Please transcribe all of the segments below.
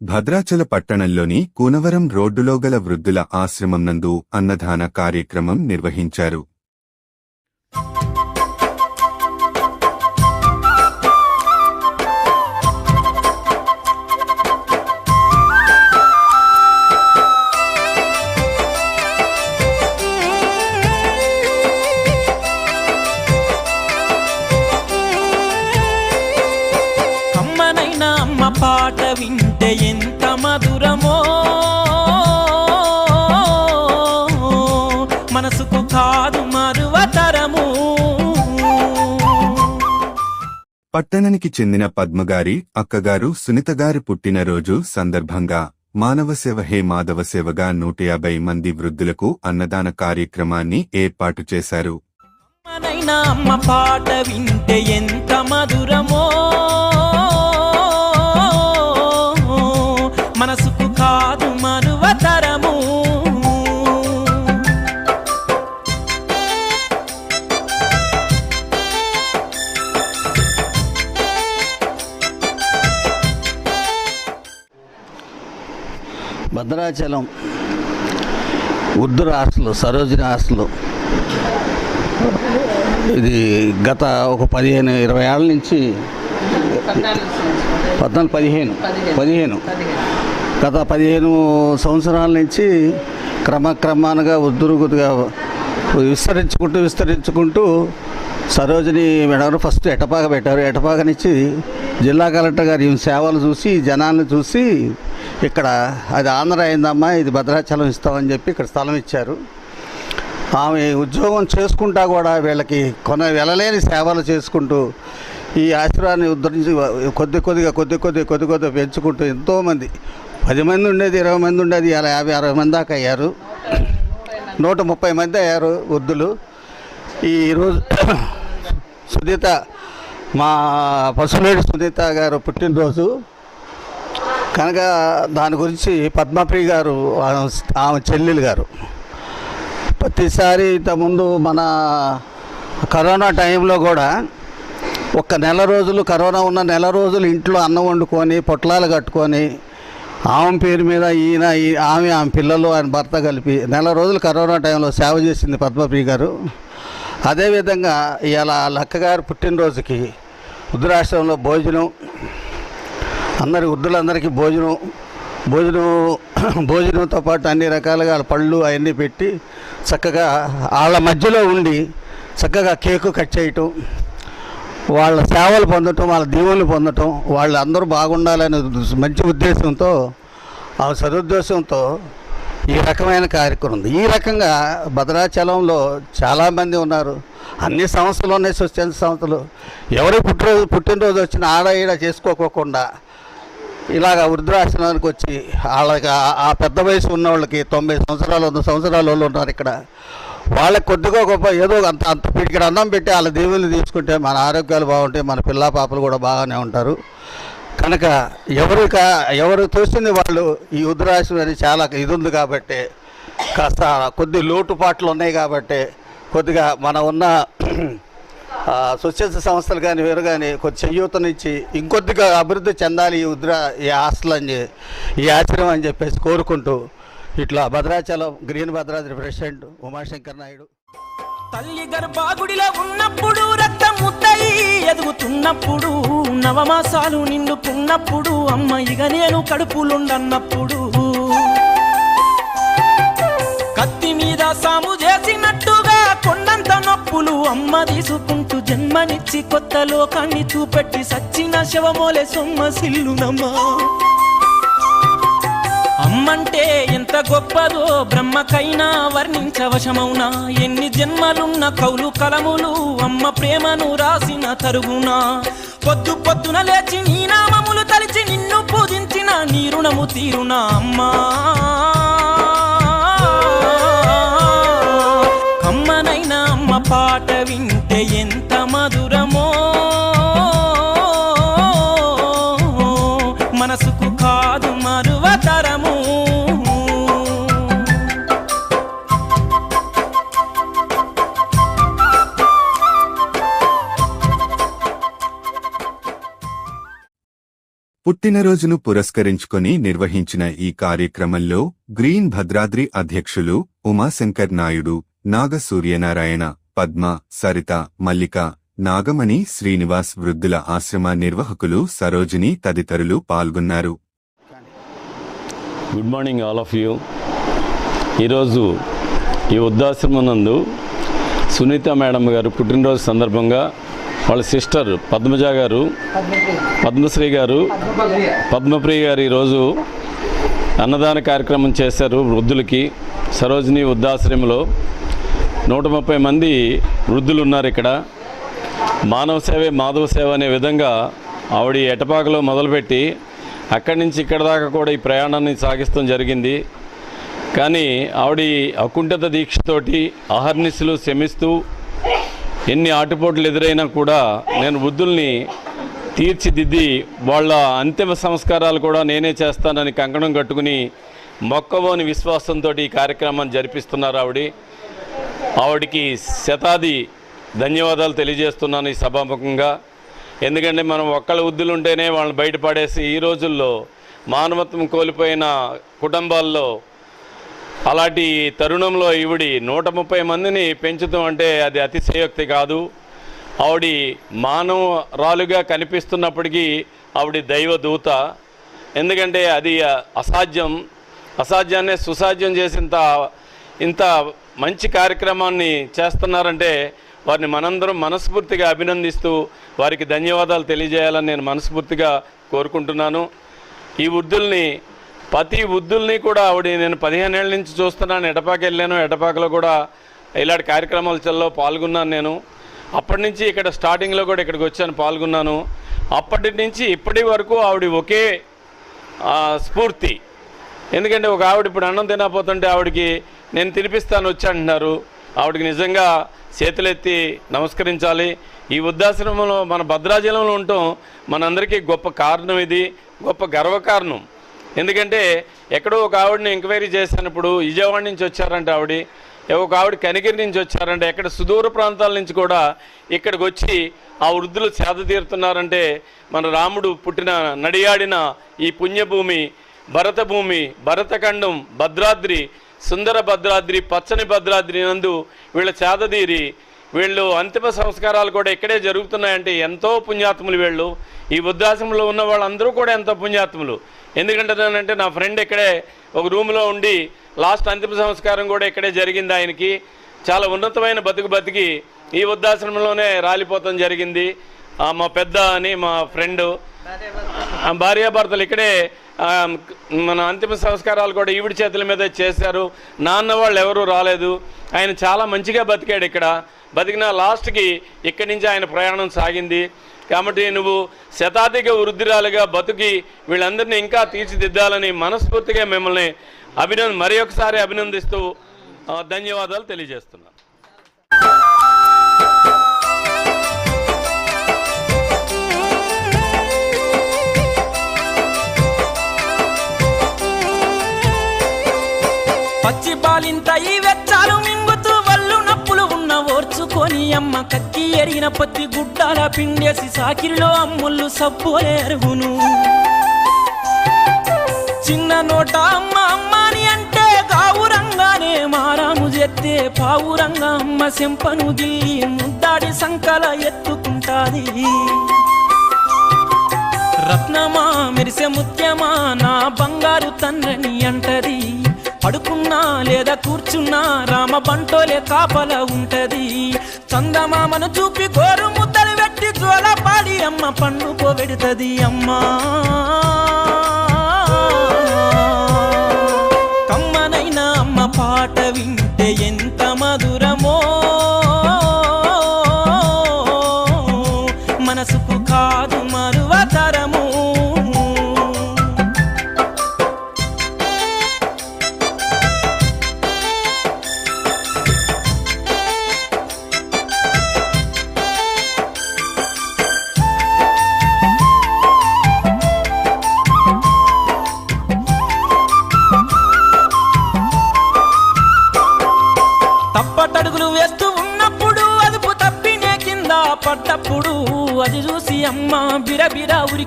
భద్రాచల పట్టణంలోని కూనవరం రోడ్డులో గల వృద్ధుల ఆశ్రమం నందు అన్నదాన కార్యక్రమం నిర్వహించారు. పాట వింటే ఎంత మధురమో. మనసుకు కాదు మరువతరము. పట్టణానికి చెందిన పద్మగారి అక్కగారు సునీతగారి పుట్టినరోజు సందర్భంగా మానవ సేవ హే మాధవ సేవగా నూట యాభై మంది వృద్ధులకు అన్నదాన కార్యక్రమాన్ని ఏర్పాటు చేశారు. అమ్మ పాట వింటే ఎంత మధురమో. భద్రాచలం ఉర్దూ రాసులు సరోజిని రాసులు ఇది గత ఒక పదిహేను ఇరవై ఏళ్ళ నుంచి పద్నాలుగు పదిహేను పదిహేను. గత పదిహేను సంవత్సరాల నుంచి క్రమక్రమానుగా ఉద్దురుగుతుగా విస్తరించుకుంటూ విస్తరించుకుంటూ సరోజిని మేడం ఫస్ట్ ఎటపాక పెట్టారు. ఎటపాక నుంచి జిల్లా కలెక్టర్ గారు ఈ సేవలు చూసి జనాలను చూసి ఇక్కడ అది ఆంధ్ర అయిందమ్మా ఇది భద్రాచలం ఇస్తామని చెప్పి ఇక్కడ స్థలం ఇచ్చారు. ఆమె ఉద్యోగం చేసుకుంటా కూడా వీళ్ళకి కొన వెళ్ళలేని సేవలు చేసుకుంటూ ఈ ఆశ్రయాన్ని ఉద్ధరించి కొద్ది కొద్దిగా కొద్ది కొద్ది కొద్ది కొద్దిగా పెంచుకుంటూ ఎంతోమంది పది మంది ఉండేది ఇరవై మంది ఉండేది ఇలా యాభై అరవై మంది దాకా అయ్యారు. నూట ముప్పై మంది అయ్యారు వృద్ధులు. ఈరోజు సునీత మా పసులేడు సునీత గారు పుట్టినరోజు. కనుక దాని గురించి పద్మప్రియ గారు ఆమె చెల్లెలు గారు ప్రతిసారి ఇంతకుముందు మన కరోనా టైంలో కూడా ఒక్క నెల రోజులు కరోనా ఉన్న నెల రోజులు ఇంట్లో అన్నం వండుకొని పొట్లాలు కట్టుకొని ఆమె పేరు మీద ఈయన ఈ- ఆమె ఆమె పిల్లలు ఆయన భర్త కలిపి నెల రోజులు కరోనా టైంలో సేవ చేసింది పద్మప్రియ గారు. అదేవిధంగా ఇలా లక్కగారు పుట్టినరోజుకి ఉద్రాశ్రమంలో భోజనం అందరి వృద్ధులందరికీ భోజనం భోజనం భోజనంతో పాటు అన్ని రకాలుగా వాళ్ళ పళ్ళు అవన్నీ పెట్టి చక్కగా వాళ్ళ మధ్యలో ఉండి చక్కగా కేకు కట్ చేయటం వాళ్ళ సేవలు పొందటం వాళ్ళ దీవెనలు పొందటం వాళ్ళందరూ బాగుండాలనే మంచి ఉద్దేశంతో ఆ సదుద్దేశంతో ఈ రకమైన కార్యక్రమం ఉంది. ఈ రకంగా భద్రాచలంలో చాలామంది ఉన్నారు. అన్ని సంస్థలు ఉన్నాయి స్వచ్ఛంద సంస్థలు. ఎవరి పుట్టినరోజు పుట్టినరోజు వచ్చిన ఆడ ఈడ చేసుకోకోకుండా ఇలాగ వృద్ధాశ్రమానికి వచ్చి వాళ్ళకి ఆ- పెద్ద వయసు ఉన్న వాళ్ళకి తొంభై సంవత్సరాలు వంద సంవత్సరాల వాళ్ళు ఉన్నారు ఇక్కడ. వాళ్ళకి కొద్దిగా గొప్ప ఏదో అంత అంత ఇక్కడ అన్నం పెట్టి వాళ్ళ దేవుళ్ళు తీసుకుంటే మన ఆరోగ్యాలు బాగుంటాయి మన పిల్ల పాపలు కూడా బాగానే ఉంటారు. కనుక ఎవరు ఎవరు చూస్తుంది వాళ్ళు ఈ వృద్ధాశ్రమం అనేది చాలా ఇది ఉంది కాబట్టి కాస్త కొద్ది లోటుపాట్లు ఉన్నాయి కాబట్టి కొద్దిగా మన ఉన్న స్వచ్ఛంద సంస్థలు కానీ వేరు కానీ కొద్ది చెయ్యూతనిచ్చి ఇంకొద్దిగా అభివృద్ధి చెందాలి ఈ ఉద్ర ఈ హాస్టల్ అని ఈ ఆశ్రమం అని చెప్పేసి కోరుకుంటూ ఇట్లా భద్రాచలం గ్రీన్ భద్రాద్రి ప్రెసిడెంట్ ఉమాశంకర్ నాయుడు. తల్లి గర్భాగుడిలో ఉన్నప్పుడు రక్తముద్దయి ఎదుగుతున్నప్పుడు నవమాసాలు నిండుకున్నప్పుడు అమ్మ ఇక నేను కడుపులుండన్నప్పుడు. కత్తి మీద సాము చేసినట్టు నొప్పులు అమ్మ తీసుకుంటూ జన్మనిచ్చి కొత్త లోకాన్ని చూపెట్టి సచ్చిన శవమోలే సొమ్మ సిల్లునమ్మా. అమ్మంటే ఎంత గొప్పదో బ్రహ్మకైనా వర్ణించవశమౌనా? ఎన్ని జన్మలున్న కౌలు కలములు అమ్మ ప్రేమను రాసిన తరుగునా? పొద్దు పొద్దున లేచి నీ నామములు తలిచి నిన్ను పూజించిన నీ రుణము తీరునా అమ్మా? పాట వింటే ఎంత మధురమో. మనసుకు కాదు మరువతరము. పుట్టినరోజును పురస్కరించుకొని నిర్వహించిన ఈ కార్యక్రమంలో గ్రీన్ భద్రాద్రి అధ్యక్షులు ఉమాశంకర్ నాయుడు నాగ సూర్యనారాయణ పద్మ సరిత మల్లిక నాగమణి శ్రీనివాస్ వృద్ధుల ఆశ్రమ నిర్వాహకులు సరోజిని తదితరులు పాల్గొన్నారు. Good morning all of you ఈరోజు ఈ వృద్ధాశ్రమం నందు సునీత మేడం గారు పుట్టినరోజు సందర్భంగా వాళ్ళ సిస్టర్ పద్మజ గారు పద్మశ్రీ గారు పద్మప్రియ గారు ఈరోజు అన్నదాన కార్యక్రమం చేశారు వృద్ధులకి. సరోజిని వృద్ధాశ్రమంలో నూట ముప్పై మంది వృద్ధులు ఉన్నారు ఇక్కడ. మానవ సేవే మాధవ సేవ అనే విధంగా ఆవిడ ఎటపాకలో మొదలుపెట్టి అక్కడి నుంచి ఇక్కడ దాకా కూడా ఈ ప్రయాణాన్ని సాగిస్తాం జరిగింది. కానీ ఆవిడ అకుంఠత దీక్షతోటి అహర్నిశలు శమిస్తూ ఎన్ని ఆటుపోట్లు ఎదురైనా కూడా నేను వృద్ధుల్ని తీర్చిదిద్ది వాళ్ళ అంతిమ సంస్కారాలు కూడా నేనే చేస్తానని కంకణం కట్టుకుని మొక్కవోని విశ్వాసంతో ఈ కార్యక్రమాన్ని జరిపిస్తున్నారు ఆవిడ. ఆవిడికి శతాది ధన్యవాదాలు తెలియజేస్తున్నాను ఈ సభాముఖంగా. ఎందుకంటే మనం ఒక్కళ్ళ వృద్ధులు ఉంటేనే వాళ్ళని బయటపడేసి ఈ రోజుల్లో మానవత్వం కోల్పోయిన కుటుంబాల్లో అలాంటి తరుణంలో ఈవిడి నూట ముప్పై మందిని పెంచుతాం అంటే అది అతిశయోక్తి కాదు. ఆవిడి మానవరాలుగా కనిపిస్తున్నప్పటికీ ఆవిడ దైవదూత. ఎందుకంటే అది అసాధ్యం. అసాధ్యాన్ని సుసాధ్యం చేసింత ఇంత మంచి కార్యక్రమాన్ని చేస్తున్నారంటే వారిని మనందరం మనస్ఫూర్తిగా అభినందిస్తూ వారికి ధన్యవాదాలు తెలియజేయాలని నేను మనస్ఫూర్తిగా కోరుకుంటున్నాను. ఈ వృద్ధుల్ని ప్రతి వృద్ధుల్ని కూడా ఆవిడ నేను పదిహేనేళ్ళ నుంచి చూస్తున్నాను. ఎడపాకి వెళ్ళాను ఎడపాకలో కూడా ఇలాంటి కార్యక్రమాలలో పాల్గొన్నాను నేను. అప్పటి నుంచి ఇక్కడ స్టార్టింగ్లో కూడా ఇక్కడికి వచ్చాను పాల్గొన్నాను. అప్పటి నుంచి ఇప్పటి వరకు ఆవిడ ఒకే స్ఫూర్తి. ఎందుకంటే ఒక ఆవిడ ఇప్పుడు అన్నం తినకపోతుంటే ఆవిడకి నేను తినిపిస్తాను వచ్చి అంటున్నారు. ఆవిడకి నిజంగా చేతులెత్తి నమస్కరించాలి. ఈ వృద్ధాశ్రమంలో మన భద్రాచలంలో ఉండటం మనందరికీ గొప్ప కారణం ఇది గొప్ప గర్వకారణం. ఎందుకంటే ఎక్కడో ఒక ఆవిడని ఎంక్వైరీ చేసినప్పుడు విజయవాడ నుంచి వచ్చారంట ఆవిడ. ఒక ఆవిడ కనిగిరి నుంచి వచ్చారంటే. ఎక్కడ సుదూర ప్రాంతాల నుంచి కూడా ఇక్కడికి వచ్చి ఆ వృద్ధులు సేద తీరుతున్నారంటే మన రాముడు పుట్టిన నడియాడిన ఈ పుణ్యభూమి భరతభూమి భరతఖండం భద్రాద్రి సుందర భద్రాద్రి పచ్చని భద్రాద్రి నందు వీళ్ళ చేదతీరి వీళ్ళు అంతిమ సంస్కారాలు కూడా ఇక్కడే జరుగుతున్నాయంటే ఎంతో పుణ్యాత్ములు వీళ్ళు. ఈ వృద్ధాశ్రమంలో ఉన్న వాళ్ళందరూ కూడా ఎంతో పుణ్యాత్ములు. ఎందుకంటే నా ఫ్రెండ్ ఇక్కడే ఒక రూమ్లో ఉండి లాస్ట్ అంతిమ సంస్కారం కూడా ఇక్కడే జరిగింది ఆయనకి. చాలా ఉన్నతమైన బతుకు బతికి ఈ వృద్ధాశ్రమంలోనే రాలిపోతాం జరిగింది. మా పెద్ద అని మా ఫ్రెండు భార్యాభర్తలు ఇక్కడే మన అంతిమ సంస్కారాలు కూడా ఈవిడి చేతుల మీద చేశారు. నాన్న వాళ్ళు ఎవరూ రాలేదు. ఆయన చాలా మంచిగా బతికాడు ఇక్కడ. బతికిన లాస్ట్కి ఇక్కడి నుంచి ఆయన ప్రయాణం సాగింది. కాబట్టి నువ్వు శతాధిక వృద్ధిరాలుగా బతికి వీళ్ళందరినీ ఇంకా తీర్చిదిద్దాలని మనస్ఫూర్తిగా మిమ్మల్ని అభినంద మరి ఒకసారి అభినందిస్తూ ధన్యవాదాలు తెలియజేస్తున్నాను. పచ్చి బాలింత ఈ వెచ్చాలు మింగుతూ వల్లు నప్పులు ఉన్న ఓర్చుకొని అమ్మ కత్తి ఎరిగిన పత్తి గుడ్డాల పిండేసి సాకిరిలో అమ్ముళ్ళు సబ్బోలే అరుగును చిన్న నోట అమ్మ అమ్మాని అంటే గావురంగానే మారాము చెత్తే పావురంగా అమ్మ సెంపను గిల్లి ముద్దాడి సంకల ఎత్తుకుంటాది. రత్నమా మెరిసే ముత్యమా నా బంగారు తండ్రిని అంటది. పడుకున్నా లేదా కూర్చున్నా రామ బంటోలే కాపల ఉంటది. చందమామను చూపి గోరు ముద్దలు పెట్టి జోలపాడి అమ్మ పండు పోబెడుతుంది అమ్మా. కమ్మనైనా అమ్మ పాట వింటే ఎంత మధురమో.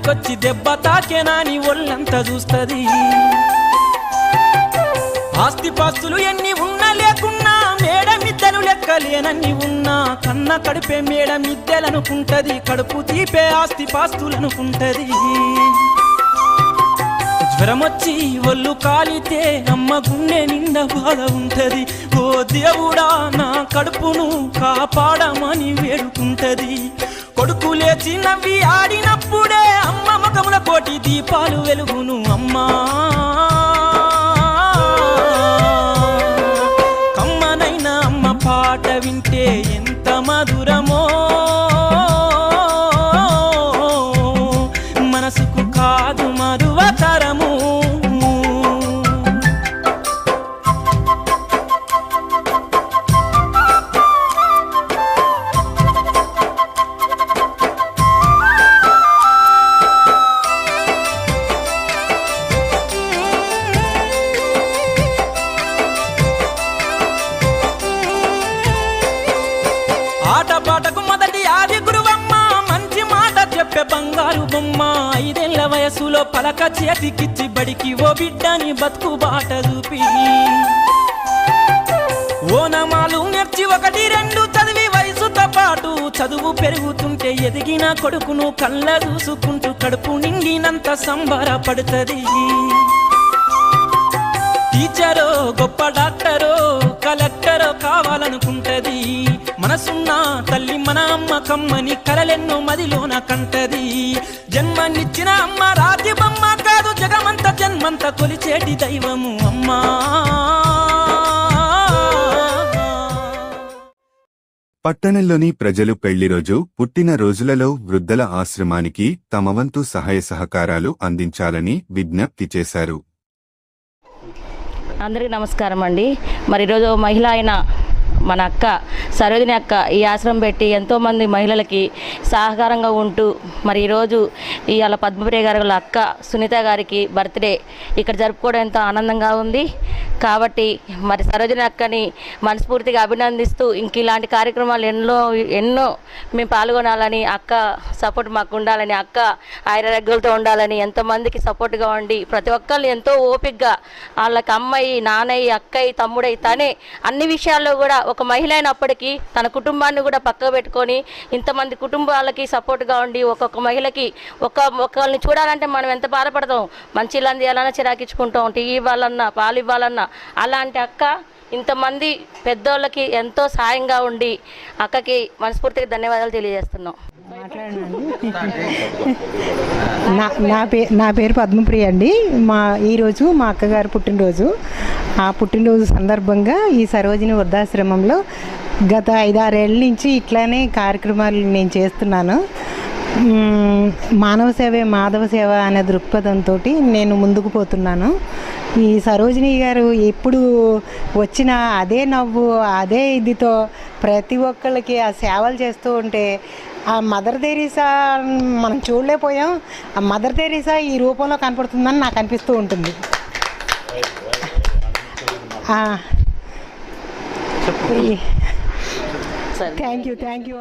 వచ్చి దెబ్బ తాకేనాని ఒళ్ళంతా చూస్తది. ఆస్తిపాస్తులు ఎన్ని ఉన్నా లేకున్నా మేడ మిద్దెలు లెక్కలేనన్ని ఉన్నా కన్న కడిపే మేడ మిద్దెలనుకుంటది కడుపు తీపే ఆస్తిపాస్తులనుకుంటది. జ్వరమొచ్చి ఒళ్ళు కాలితే అమ్మ గుండె నిండా బాధ ఉంటది. ఓ దేవుడా నా కడుపును కాపాడమని వేడుకుంటది. కొడుకు లేచి నవ్వి ఆడినప్పుడే అమ్మ ముఖముల కోటి దీపాలు వెలుగును అమ్మా. కమ్మనైనా అమ్మ పాట వింటే ఐదేళ్ళ వయసులో పలక చేతికిచ్చి బడికి ఓ బిడ్డని బతుకు బాట చూపి. ఓనమాలు నేర్చి ఒకటి రెండు చదివి వయసుతో పాటు చదువు పెరుగుతుంటే ఎదిగిన కొడుకును కళ్ళ చూసుకుంటూ కడుపు నిండినంత సంబరపడుతుంది. టీచరో గొప్ప డాక్టరో కలెక్టరో కావాలనుకుంటది. మనసున్న తల్లి మన అమ్మ కమ్మని కలలెన్నో మదిలోన కంటది. జన్మనిచ్చిన అమ్మ రాజ్యమమ్మ కాదు జగమంత జన్మంత కొలిచేటి దైవము అమ్మా. పట్టణంలోని ప్రజలు పెళ్ళిరోజు పుట్టిన రోజులలో వృద్ధుల ఆశ్రమానికి తమవంతు సహాయ సహకారాలు అందించాలని విజ్ఞప్తి చేశారు. అందరికీ నమస్కారం అండి. మరి ఈరోజు మహిళ అయిన మన అక్క సరోజిని అక్క ఈ ఆశ్రమం పెట్టి ఎంతోమంది మహిళలకి సహకారంగా ఉంటూ మరి ఈరోజు ఇవాళ పద్మప్రియ గారి వాళ్ళ అక్క సునీత గారికి బర్త్డే. ఇక్కడ జరుపుకోవడం ఎంతో ఆనందంగా ఉంది. కాబట్టి మరి సరోజిని అక్కని మనస్ఫూర్తిగా అభినందిస్తూ ఇంక ఇలాంటి కార్యక్రమాలు ఎన్నో ఎన్నో మేము పాల్గొనాలని అక్క సపోర్ట్ మాకు ఉండాలని అక్క ఆయురగ్గులతో ఉండాలని ఎంతోమందికి సపోర్ట్గా ఉండి ప్రతి ఒక్కళ్ళు ఎంతో ఓపికగా వాళ్ళకి అమ్మాయి నాన్నయ్య అక్కయ్య తమ్ముడై తనే అన్ని విషయాల్లో కూడా ఒక ఒక మహిళ అయినప్పటికీ తన కుటుంబాన్ని కూడా పక్కకు పెట్టుకొని ఇంతమంది కుటుంబాలకి సపోర్ట్గా ఉండి ఒక్కొక్క మహిళకి ఒక ఒకళ్ళని చూడాలంటే మనం ఎంత బాధపడతాం? మంచి ఇలాంటి చేయాలన్నా చిరాకించుకుంటాం టీ ఇవ్వాలన్నా పాలు ఇవ్వాలన్నా. అలాంటి అక్క ఇంతమంది పెద్దోళ్ళకి ఎంతో సాయంగా ఉండి అక్కకి మనస్ఫూర్తిగా ధన్యవాదాలు తెలియజేస్తున్నాం. నా నా పే నా పేరు పద్మప్రియ అండి. మా ఈరోజు మా అక్కగారు పుట్టినరోజు. ఆ పుట్టినరోజు సందర్భంగా ఈ సరోజిని వృద్ధాశ్రమంలో గత ఐదారేళ్ళ నుంచి ఇట్లానే కార్యక్రమాలు నేను చేస్తున్నాను. మానవ సేవే మాధవ సేవ అనే దృక్పథంతో నేను ముందుకు పోతున్నాను. ఈ సరోజిని గారు ఎప్పుడు వచ్చిన అదే నవ్వు అదే ఇదితో ప్రతి ఒక్కళ్ళకి ఆ సేవలు చేస్తూ ఉంటే ఆ మదర్ తెరీసా మనం చూడలేకపోయాం. ఆ మదర్ తెరీసా ఈ రూపంలో కనపడుతుందని నాకు అనిపిస్తూ ఉంటుంది. Thank you thank you